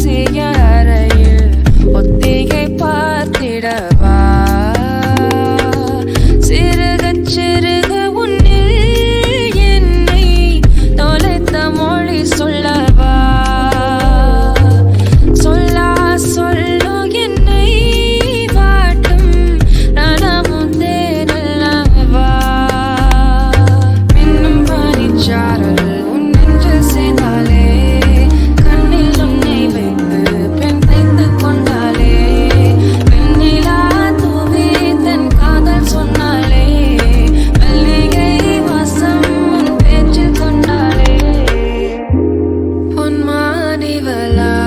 பூசிய அறையில் ஒத்திகை பார்த்திடவா? never.